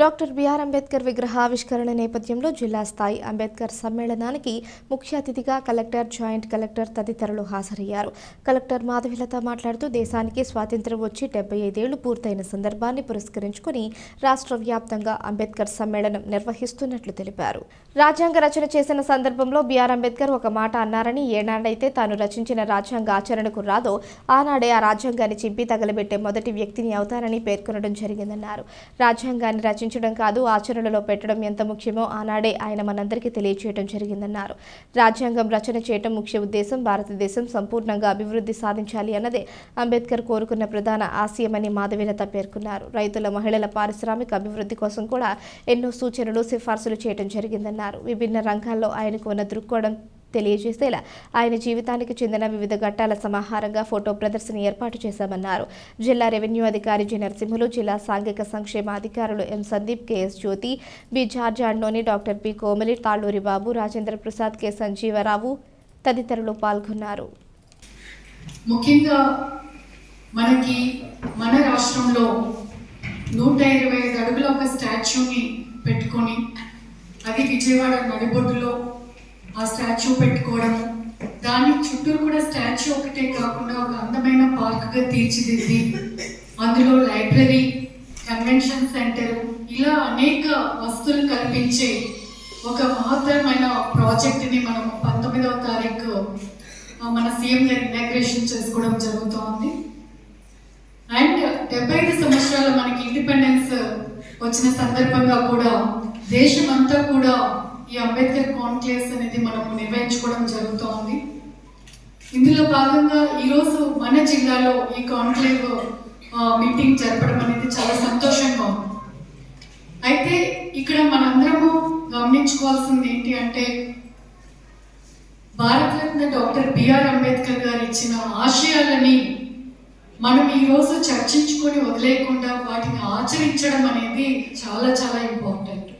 Doctor BR Ambedkar విగ్రహావిష్కరణ నేపథ్యంలో జిల్లా స్థాయి అంబేద్కర్ సమ్మేళనానికి ముఖ్య అతిథిగా కలెక్టర్ జాయింట్ కలెక్టర్ తదితరులు హాజరయ్యారు. కలెక్టర్ మాధవిలత మాట్లాడుతూ దేశానికి స్వాతంత్ర్యం వచ్చి డెబ్బై ఐదేళ్ళు పూర్తయిన సందర్భాన్ని పురస్కరించుకుని రాష్ట్ర వ్యాప్తంగా అంబేద్కర్ సమ్మేళనం నిర్వహిస్తున్నట్లు తెలిపారు. రాజ్యాంగ రచన చేసిన సందర్భంలో బిఆర్ అంబేద్కర్ ఒక మాట అన్నారని ఏనాడైతే తాను రచించిన రాజ్యాంగ ఆచరణకు రాదో ఆనాడే ఆ రాజ్యాంగాన్ని చింపి తగలబెట్టే మొదటి వ్యక్తిని అవుతారని పేర్కొనడం జరిగిందన్నారు. రాజ్యాంగాన్ని రచించడం కాదు ఆచరణలో పెట్టడం ఎంత ముఖ్యమో ఆనాడే ఆయన మనందరికీ తెలియచేయడం జరిగిందన్నారు. రాజ్యాంగం రచన చేయడం ముఖ్య ఉద్దేశం భారతదేశం సంపూర్ణంగా అభివృద్ధి సాధించాలి అన్నదే అంబేద్కర్ కోరుకున్న ప్రధాన ఆశయమని మాధవీలత పేర్కొన్నారు. రైతుల మహిళల పారిశ్రామిక అభివృద్ధి కోసం కూడా ఎన్నో సూచనలు సిఫార్సులు చేయడం జరిగిందన్నారు. విభిన్న రంగాల్లో ఆయనకు ఉన్న దృక్కోణం తెలియజేసేలా ఆయన జీవితానికి చెందిన వివిధ ఘట్టాల సమాహారంగా ఫోటో ప్రదర్శన ఏర్పాటు చేశామన్నారు. జిల్లా రెవెన్యూ అధికారి జి. నరసింహులు జిల్లా సాంఘిక సంక్షేమ అధికారులు M. Sandeep KS Jyoti B. జార్జాండ్లోని doctor P. Komali Talluri Babu Rajendra Prasad K. Sanjeevarao తదితరులు పాల్గొన్నారు. ముఖ్యంగా మనకి మన రాష్ట్రంలో నూట ఇరవై ఐదు అడుగుల ఒక స్టాచ్యూని పెట్టుకొని అది విజయవాడ నడిబొడ్డులో ఆ స్టాచ్యూ పెట్టుకోవడము. దాని చుట్టూరు కూడా స్టాచ్యూ ఒకటే కాకుండా ఒక అందమైన పార్క్గా తీర్చిదిద్ది. అందులో లైబ్రరీ కన్వెన్షన్ సెంటర్ ఇలా అనేక వస్తువులు కల్పించే ఒక మహత్తరమైన ప్రాజెక్ట్ని మనం పంతొమ్మిదవ తారీఖు మన సీఎం గారు ఇనాగ్రేషన్ చేసుకోవడం జరుగుతోంది. అండ్ డెబ్బై ఐదు సంవత్సరాలు మనకి ఇండిపెండెన్స్ వచ్చిన సందర్భంగా కూడా దేశం అంతా కూడా ఈ అంబేద్కర్ కాన్క్లేవ్స్ అనేది మనము నిర్వహించుకోవడం జరుగుతోంది. ఇందులో భాగంగా ఈరోజు మన జిల్లాలో ఈ కాన్క్లేవ్ మీటింగ్ జరపడం అనేది చాలా సంతోషంగా ఉంది. అయితే ఇక్కడ మనందరము గమనించుకోవాల్సింది ఏంటి అంటే భారతరత్న డాక్టర్ బిఆర్ అంబేద్కర్ గారు ఇచ్చిన ఆశయాలని మనం ఈరోజు చర్చించుకొని వదిలేయకుండా వాటిని ఆచరించడం అనేది చాలా చాలా ఇంపార్టెంట్.